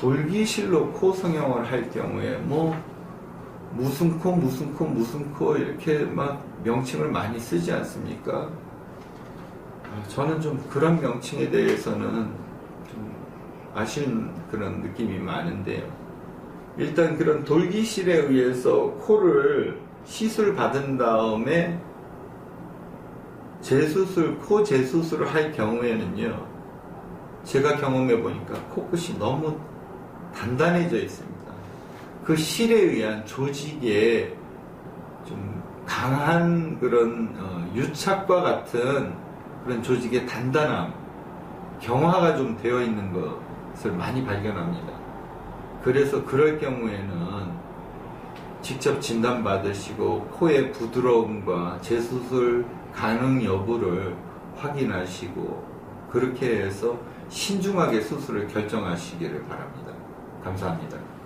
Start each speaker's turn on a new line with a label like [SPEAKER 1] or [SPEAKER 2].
[SPEAKER 1] 돌기실로 코 성형을 할 경우에 뭐 무슨 코 무슨 코 무슨 코 이렇게 막 명칭을 많이 쓰지 않습니까? 아, 저는 좀 그런 명칭에 대해서는 좀 아쉬운 그런 느낌이 많은데요. 일단 그런 돌기실에 의해서 코를 시술 받은 다음에 재수술, 코 재수술을 할 경우에는요, 제가 경험해 보니까 코끝이 너무 단단해져 있습니다. 그 실에 의한 조직에 좀 강한 그런 어, 유착과 같은 그런 조직의 단단함, 경화가 좀 되어 있는 것을 많이 발견합니다. 그래서 그럴 경우에는 직접 진단받으시고 코의 부드러움과 재수술 가능 여부를 확인하시고 그렇게 해서 신중하게 수술을 결정하시기를 바랍니다. 감사합니다.